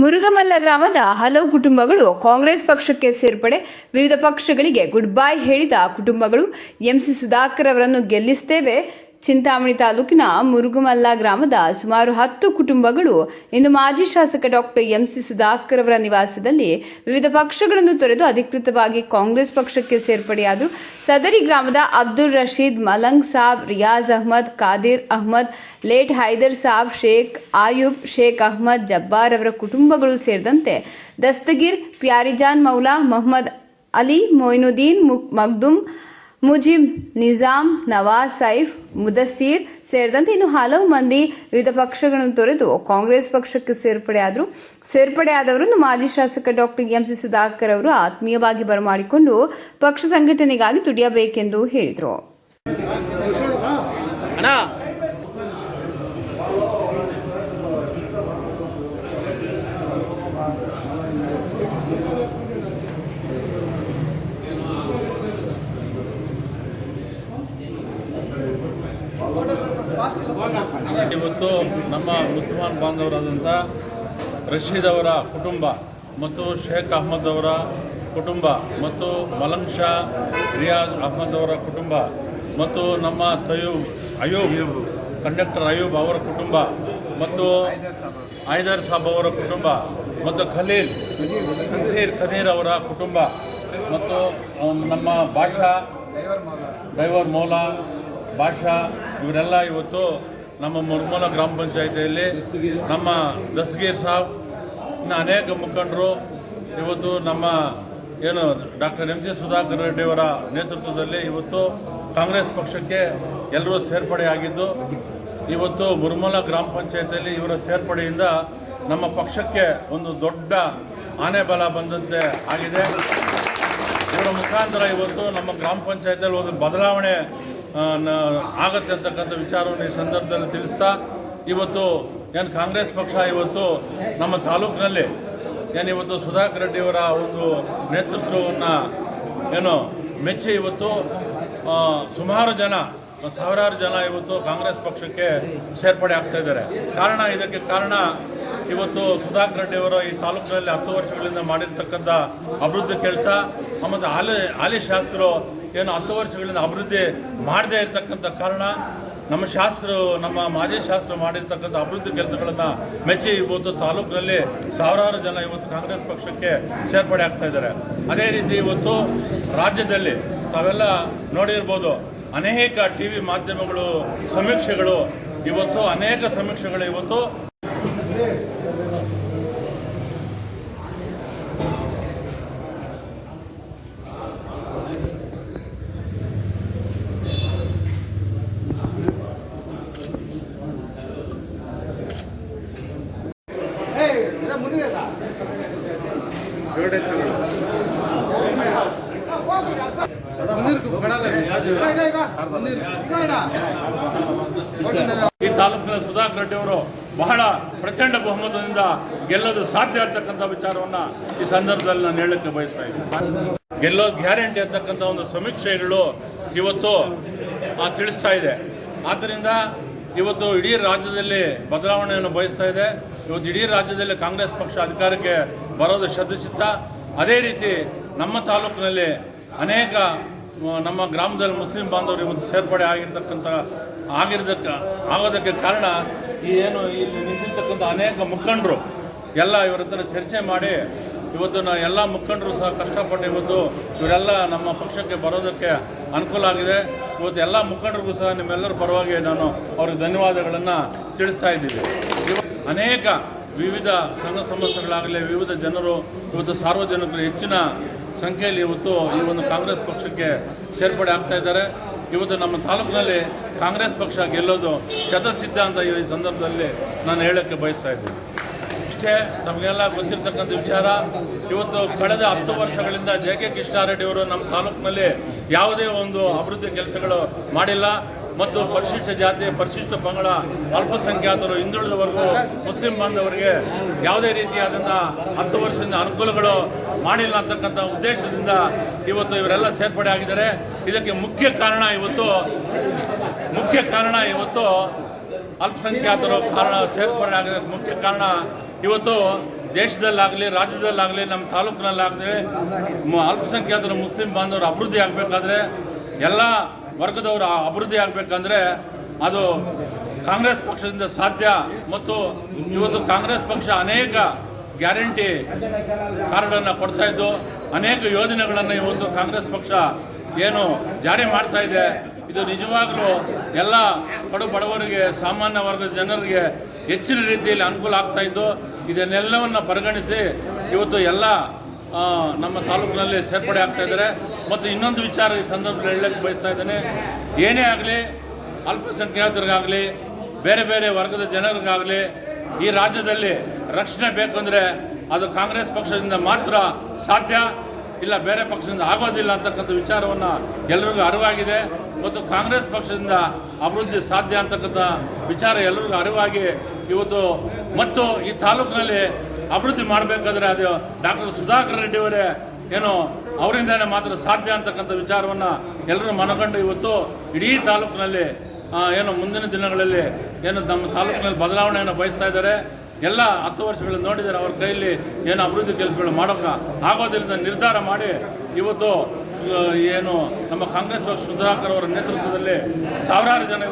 ಮುರುಗಮಲ್ಲ ಗ್ರಾಮದ ಹಲವು ಕುಟುಂಬಗಳು ಕಾಂಗ್ರೆಸ್ ಪಕ್ಷಕ್ಕೆ ಸೇರ್ಪಡೆ. ವಿವಿಧ ಪಕ್ಷಗಳಿಗೆ ಗುಡ್ ಬೈ ಹೇಳಿದ ಕುಟುಂಬಗಳು. ಎಂಸಿ ಸುಧಾಕರ್ ಅವರನ್ನು ಗೆಲ್ಲಿಸ್ತೇವೆ. ಚಿಂತಾಮಣಿ ತಾಲೂಕಿನ ಮುರುಗುಮಲ್ಲ ಗ್ರಾಮದ ಸುಮಾರು ಹತ್ತು ಕುಟುಂಬಗಳು ಇಂದು ಮಾಜಿ ಶಾಸಕ ಡಾಕ್ಟರ್ ಎಂಸಿ ಸುಧಾಕರ್ ಅವರ ನಿವಾಸದಲ್ಲಿ ವಿವಿಧ ಪಕ್ಷಗಳನ್ನು ತೊರೆದು ಅಧಿಕೃತವಾಗಿ ಕಾಂಗ್ರೆಸ್ ಪಕ್ಷಕ್ಕೆ ಸೇರ್ಪಡೆಯಾದರು. ಸದರಿ ಗ್ರಾಮದ ಅಬ್ದುಲ್ ರಶೀದ್, ಮಲಂಗ್ ಸಾಬ್, ರಿಯಾಜ್ ಅಹ್ಮದ್ ಕಾದಿರ್ ಅಹ್ಮದ್, ಲೇಟ್ ಹೈದರ್ ಸಾಬ್, ಶೇಖ್ ಆಯುಬ್, ಶೇಖ್ ಅಹ್ಮದ್, ಜಬ್ಬಾರ್ ಅವರ ಕುಟುಂಬಗಳು ಸೇರಿದಂತೆ ದಸ್ತಗೀರ್, ಪ್ಯಾರಿಜಾನ್ ಮೌಲಾ, ಮೊಹಮ್ಮದ್ ಅಲಿ ಮೊಯ್ನುದ್ದೀನ್ ಮಗ್ದುಮ್ ಮುಜಿಬ್ ನಿಜಾಮ್, ನವಾಜ್ ಸೈಫ್, ಮುದಸ್ಸೀರ್ ಸೇರಿದಂತೆ ಇನ್ನು ಹಲವು ಮಂದಿ ವಿವಿಧ ಪಕ್ಷಗಳನ್ನು ತೊರೆದು ಕಾಂಗ್ರೆಸ್ ಪಕ್ಷಕ್ಕೆ ಸೇರ್ಪಡೆಯಾದರು ಸೇರ್ಪಡೆಯಾದವರನ್ನು ಮಾಜಿ ಶಾಸಕ ಡಾಕ್ಟರ್ ಎಂಸಿ ಸುಧಾಕರ್ ಅವರು ಆತ್ಮೀಯವಾಗಿ ಬರಮಾಡಿಕೊಂಡು ಪಕ್ಷ ಸಂಘಟನೆಗಾಗಿ ದುಡಿಯಬೇಕೆಂದು ಹೇಳಿದರು. ಇವತ್ತು ನಮ್ಮ ಮುಸಲ್ಮಾನ್ ಬಾಂಧವರಾದಂಥ ರಶೀದ್ ಅವರ ಕುಟುಂಬ ಮತ್ತು ಶೇಖ್ ಅಹ್ಮದ್ ಅವರ ಕುಟುಂಬ ಮತ್ತು ಮಲಂಗ್ ಶಾ ರಿಯಾಜ್ ಅಹ್ಮದ್ ಅವರ ಕುಟುಂಬ ಮತ್ತು ನಮ್ಮ ತಯೂಬ್ ಅಯೂಬ್ ಕಂಡಕ್ಟರ್ ಅಯೂಬ್ ಅವರ ಕುಟುಂಬ ಮತ್ತು ಐದರ್ ಸಾಬ್ ಅವರ ಕುಟುಂಬ ಮತ್ತು ಖಲೀಲ್ ಖಲೀರ್ ಖದೀರ್ ಅವರ ಕುಟುಂಬ ಮತ್ತು ನಮ್ಮ ಭಾಷಾ ಡ್ರೈವರ್ ಮೌಲಾ ಭಾಷಾ ಇವರೆಲ್ಲ ಇವತ್ತು ನಮ್ಮ ಮುರ್ಮೂಲ ಗ್ರಾಮ ಪಂಚಾಯಿತಿಯಲ್ಲಿ ನಮ್ಮ ದಸ್ಗೀರ್ ಸಾಬ್, ಇನ್ನು ಅನೇಕ ಮುಖಂಡರು ಇವತ್ತು ನಮ್ಮ ಏನು ಡಾಕ್ಟರ್ ಎಂ ಜಿ ಸುಧಾಕರ್ ರೆಡ್ಡಿಯವರ ನೇತೃತ್ವದಲ್ಲಿ ಇವತ್ತು ಕಾಂಗ್ರೆಸ್ ಪಕ್ಷಕ್ಕೆ ಎಲ್ಲರೂ ಸೇರ್ಪಡೆಯಾಗಿದ್ದು ಇವತ್ತು ಮುರ್ಮಲ ಗ್ರಾಮ ಪಂಚಾಯಿತಿಯಲ್ಲಿ ಇವರ ಸೇರ್ಪಡೆಯಿಂದ ನಮ್ಮ ಪಕ್ಷಕ್ಕೆ ಒಂದು ದೊಡ್ಡ ಆನೆ ಬಲ ಬಂದಂತೆ ಆಗಿದೆ. ಇವರ ಮುಖಾಂತರ ಇವತ್ತು ನಮ್ಮ ಗ್ರಾಮ ಪಂಚಾಯತಿಯಲ್ಲಿ ಒಂದು ಬದಲಾವಣೆ ಆಗತ್ತೆ ಅಂತಕ್ಕಂಥ ವಿಚಾರವನ್ನು ಈ ಸಂದರ್ಭದಲ್ಲಿ ತಿಳಿಸ್ತಾ, ಇವತ್ತು ಏನು ಕಾಂಗ್ರೆಸ್ ಪಕ್ಷ ಇವತ್ತು ನಮ್ಮ ತಾಲೂಕಿನಲ್ಲಿ ಏನು ಇವತ್ತು ಸುಧಾಕರ್ ರೆಡ್ಡಿಯವರ ಒಂದು ನೇತೃತ್ವವನ್ನು ಏನು ಮೆಚ್ಚಿ ಇವತ್ತು ಸುಮಾರು ಜನ, ಸಾವಿರಾರು ಜನ ಇವತ್ತು ಕಾಂಗ್ರೆಸ್ ಪಕ್ಷಕ್ಕೆ ಸೇರ್ಪಡೆ ಆಗ್ತಾ ಇದ್ದಾರೆ. ಕಾರಣ ಇದಕ್ಕೆ ಕಾರಣ ಇವತ್ತು ಸುಧಾಕರ್ ರೆಡ್ಡಿಯವರು ಈ ತಾಲೂಕಿನಲ್ಲಿ ಹತ್ತು ವರ್ಷಗಳಿಂದ ಮಾಡಿರ್ತಕ್ಕಂಥ ಅಭಿವೃದ್ಧಿ ಕೆಲಸ, ಮತ್ತು ಹಾಲಿ ಹಾಲಿ ಶಾಸಕರು ಏನು ಹತ್ತು ವರ್ಷಗಳಿಂದ ಅಭಿವೃದ್ಧಿ ಮಾಡದೇ ಇರತಕ್ಕಂಥ ಕಾರಣ ನಮ್ಮ ಶಾಸ್ತ್ರ ನಮ್ಮ ಮಾಜಿ ಶಾಸ್ತ್ರ ಮಾಡಿರ್ತಕ್ಕಂಥ ಅಭಿವೃದ್ಧಿ ಕೆಲಸಗಳನ್ನು ಮೆಚ್ಚಿ ಇವತ್ತು ತಾಲೂಕಿನಲ್ಲಿ ಸಾವಿರಾರು ಜನ ಇವತ್ತು ಕಾಂಗ್ರೆಸ್ ಪಕ್ಷಕ್ಕೆ ಸೇರ್ಪಡೆ ಆಗ್ತಾ ಇದ್ದಾರೆ. ಅದೇ ರೀತಿ ಇವತ್ತು ರಾಜ್ಯದಲ್ಲಿ ತಾವೆಲ್ಲ ನೋಡಿರ್ಬೋದು ಅನೇಕ ಟಿ ವಿ ಮಾಧ್ಯಮಗಳು, ಸಮೀಕ್ಷೆಗಳು, ಇವತ್ತು ಅನೇಕ ಸಮೀಕ್ಷೆಗಳು ಇವತ್ತು ಈ ತಾಲೂಕಿನ ಸುಧಾಕರ್ ರೆಡ್ಡಿ ಅವರು ಬಹಳ ಪ್ರಚಂಡ ಬಹುಮತದಿಂದ ಗೆಲ್ಲೋದು ಸಾಧ್ಯ ಅಂತಕ್ಕಂಥ ವಿಚಾರವನ್ನ ಈ ಸಂದರ್ಭದಲ್ಲಿ ನಾನು ಹೇಳಕ್ಕೆ ಬಯಸ್ತಾ ಇದ್ದೀನಿ. ಗೆಲ್ಲೋದು ಗ್ಯಾರಂಟಿ ಅಂತಕ್ಕಂಥ ಒಂದು ಸಮೀಕ್ಷೆಗಳು ಇವತ್ತು ತಿಳಿಸ್ತಾ ಇದೆ. ಆದ್ದರಿಂದ ಇವತ್ತು ಇಡೀ ರಾಜ್ಯದಲ್ಲಿ ಬದಲಾವಣೆಯನ್ನು ಬಯಸ್ತಾ ಇದೆ. ಇವತ್ತು ಇಡೀ ರಾಜ್ಯದಲ್ಲಿ ಕಾಂಗ್ರೆಸ್ ಪಕ್ಷ ಅಧಿಕಾರಕ್ಕೆ ಬರೋದು ಶ್ರದ್ಧಿಸುತ್ತಾ ಅದೇ ರೀತಿ ನಮ್ಮ ತಾಲೂಕಿನಲ್ಲಿ ಅನೇಕ ನಮ್ಮ ಗ್ರಾಮದಲ್ಲಿ ಮುಸ್ಲಿಂ ಬಾಂಧವರು ಇವತ್ತು ಸೇರ್ಪಡೆ ಆಗಿರ್ತಕ್ಕಂಥ, ಆಗಿರೋದಕ್ಕೆ, ಆಗೋದಕ್ಕೆ ಕಾರಣ ಈ ಏನು ಇಲ್ಲಿ ನಿಂತಿರ್ತಕ್ಕಂಥ ಅನೇಕ ಮುಖಂಡರು. ಎಲ್ಲ ಇವರ ಹತ್ರ ಚರ್ಚೆ ಮಾಡಿ ಇವತ್ತು ನಾವು ಎಲ್ಲ ಮುಖಂಡರು ಸಹ ಕಷ್ಟಪಟ್ಟು ಇವತ್ತು ಇವರೆಲ್ಲ ನಮ್ಮ ಪಕ್ಷಕ್ಕೆ ಬರೋದಕ್ಕೆ ಅನುಕೂಲ ಆಗಿದೆ. ಇವತ್ತು ಎಲ್ಲ ಮುಖಂಡರಿಗೂ ಸಹ ನಿಮ್ಮೆಲ್ಲರ ಪರವಾಗಿ ನಾನು ಅವ್ರಿಗೆ ಧನ್ಯವಾದಗಳನ್ನು ತಿಳಿಸ್ತಾ ಇದ್ದೀವಿ ಅನೇಕ ವಿವಿಧ ಸಂಘ ಸಂಸ್ಥೆಗಳಾಗಲಿ ವಿವಿಧ ಜನರು ಇವತ್ತು ಸಾರ್ವಜನಿಕರು ಹೆಚ್ಚಿನ ಸಂಖ್ಯೆಯಲ್ಲಿ ಇವತ್ತು ಈ ಒಂದು ಕಾಂಗ್ರೆಸ್ ಪಕ್ಷಕ್ಕೆ ಸೇರ್ಪಡೆ ಆಗ್ತಾ ಇದ್ದಾರೆ. ಇವತ್ತು ನಮ್ಮ ತಾಲೂಕಿನಲ್ಲಿ ಕಾಂಗ್ರೆಸ್ ಪಕ್ಷ ಗೆಲ್ಲೋದು ಶತಸಿದ್ಧ ಅಂತ ಈ ಸಂದರ್ಭದಲ್ಲಿ ನಾನು ಹೇಳೋಕ್ಕೆ ಬಯಸ್ತಾ ಇದ್ದೀನಿ. ಇಷ್ಟೇ ತಮಗೆಲ್ಲ ಗೊತ್ತಿರ್ತಕ್ಕಂಥ ವಿಚಾರ, ಇವತ್ತು ಕಳೆದ ಹತ್ತು ವರ್ಷಗಳಿಂದ ಜೆ ಕೆ ಕೃಷ್ಣಾರೆಡ್ಡಿಯವರು ನಮ್ಮ ತಾಲೂಕಿನಲ್ಲಿ ಯಾವುದೇ ಒಂದು ಅಭಿವೃದ್ಧಿ ಕೆಲಸಗಳು ಮಾಡಿಲ್ಲ. ಮತ್ತು ಪರಿಶಿಷ್ಟ ಜಾತಿ, ಪರಿಶಿಷ್ಟ ಪಂಗಡ, ಅಲ್ಪಸಂಖ್ಯಾತರು, ಹಿಂದುಳಿದವರೆಗೂ ಮುಸ್ಲಿಂ ಬಾಂಧವರಿಗೆ ಯಾವುದೇ ರೀತಿಯಾದಂಥ ಹತ್ತು ವರ್ಷದಿಂದ ಅನುಕೂಲಗಳು ಮಾಡಿಲ್ಲ ಅಂತಕ್ಕಂಥ ಉದ್ದೇಶದಿಂದ ಇವತ್ತು ಇವರೆಲ್ಲ ಸೇರ್ಪಡೆ ಆಗಿದ್ದಾರೆ. ಇದಕ್ಕೆ ಮುಖ್ಯ ಕಾರಣ ಇವತ್ತು, ಮುಖ್ಯ ಕಾರಣ ಇವತ್ತು ಅಲ್ಪಸಂಖ್ಯಾತರು ಕಾರಣ ಸೇರ್ಪಡೆ ಆಗಿದೆ ಮುಖ್ಯ ಕಾರಣ ಇವತ್ತು ದೇಶದಲ್ಲಾಗಲಿ, ರಾಜ್ಯದಲ್ಲಾಗಲಿ, ನಮ್ಮ ತಾಲೂಕಿನಲ್ಲಾಗಲಿ ಅಲ್ಪಸಂಖ್ಯಾತರು, ಮುಸ್ಲಿಂ ಬಾಂಧವರು ಅಭಿವೃದ್ಧಿ ಆಗಬೇಕಾದ್ರೆ ಎಲ್ಲ ವರ್ಗದವರು ಅಭಿವೃದ್ಧಿ ಆಗಬೇಕಂದ್ರೆ ಅದು ಕಾಂಗ್ರೆಸ್ ಪಕ್ಷದಿಂದ ಸಾಧ್ಯ ಮತ್ತು ಇವತ್ತು ಕಾಂಗ್ರೆಸ್ ಪಕ್ಷ ಅನೇಕ ಗ್ಯಾರಂಟಿ ಕಾರ್ಡನ್ನು ಕೊಡ್ತಾ ಇದ್ದು, ಅನೇಕ ಯೋಜನೆಗಳನ್ನು ಇವತ್ತು ಕಾಂಗ್ರೆಸ್ ಪಕ್ಷ ಏನು ಜಾರಿ ಮಾಡ್ತಾ ಇದೆ. ಇದು ನಿಜವಾಗಲೂ ಎಲ್ಲ ಕಡು ಬಡವರಿಗೆ, ಸಾಮಾನ್ಯ ವರ್ಗದ ಜನರಿಗೆ ಹೆಚ್ಚಿನ ರೀತಿಯಲ್ಲಿ ಅನುಕೂಲ ಆಗ್ತಾ ಇದ್ದು, ಇದನ್ನೆಲ್ಲವನ್ನು ಪರಿಗಣಿಸಿ ಇವತ್ತು ಎಲ್ಲ ನಮ್ಮ ತಾಲೂಕಿನಲ್ಲಿ ಸೇರ್ಪಡೆ ಆಗ್ತಾ ಇದ್ದಾರೆ. ಮತ್ತು ಇನ್ನೊಂದು ವಿಚಾರ ಈ ಸಂದರ್ಭದಲ್ಲಿ ಹೇಳಕ್ಕೆ ಬಯಸ್ತಾ ಇದ್ದೇನೆ. ಏನೇ ಆಗಲಿ, ಅಲ್ಪಸಂಖ್ಯಾತರಿಗಾಗಲಿ, ಬೇರೆ ಬೇರೆ ವರ್ಗದ ಜನರಿಗಾಗಲಿ, ಈ ರಾಜ್ಯದಲ್ಲಿ ರಕ್ಷಣೆ ಬೇಕಂದರೆ ಅದು ಕಾಂಗ್ರೆಸ್ ಪಕ್ಷದಿಂದ ಮಾತ್ರ ಸಾಧ್ಯ, ಇಲ್ಲ ಬೇರೆ ಪಕ್ಷದಿಂದ ಆಗೋದಿಲ್ಲ ಅಂತಕ್ಕಂಥ ವಿಚಾರವನ್ನು ಎಲ್ಲರಿಗೂ ಅರಿವಾಗಿದೆ. ಮತ್ತು ಕಾಂಗ್ರೆಸ್ ಪಕ್ಷದಿಂದ ಅಭಿವೃದ್ಧಿ ಸಾಧ್ಯ ಅಂತಕ್ಕಂಥ ವಿಚಾರ ಎಲ್ಲರಿಗೂ ಅರಿವಾಗಿ ಇವತ್ತು ಮತ್ತು ಈ ತಾಲೂಕಿನಲ್ಲಿ ಅಭಿವೃದ್ಧಿ ಮಾಡಬೇಕಾದ್ರೆ ಅದು ಡಾಕ್ಟರ್ ಸುಧಾಕರ್ ರೆಡ್ಡಿ ಅವರೇ ಏನು ಅವರಿಂದಲೇ ಮಾತ್ರ ಸಾಧ್ಯ ಅಂತಕ್ಕಂಥ ವಿಚಾರವನ್ನು ಎಲ್ಲರೂ ಮನಗಂಡು ಇವತ್ತು ಇಡೀ ತಾಲೂಕಿನಲ್ಲಿ ಏನು ಮುಂದಿನ ದಿನಗಳಲ್ಲಿ ಏನು ನಮ್ಮ ತಾಲೂಕಿನಲ್ಲಿ ಬದಲಾವಣೆಯನ್ನು ಬಯಸ್ತಾ ಇದ್ದಾರೆ. ಎಲ್ಲ ಹತ್ತು ವರ್ಷಗಳಲ್ಲಿ ನೋಡಿದರೆ ಅವ್ರ ಕೈಯಲ್ಲಿ ಏನು ಅಭಿವೃದ್ಧಿ ಕೆಲಸಗಳು ಮಾಡೋಕೆ ಆಗೋದ್ರಿಂದ ನಿರ್ಧಾರ ಮಾಡಿ ಇವತ್ತು ಏನು ನಮ್ಮ ಕಾಂಗ್ರೆಸ್ ಪಕ್ಷ ಸುಧಾಕರ್ ಅವರ ನೇತೃತ್ವದಲ್ಲಿ ಸಾವಿರಾರು ಜನ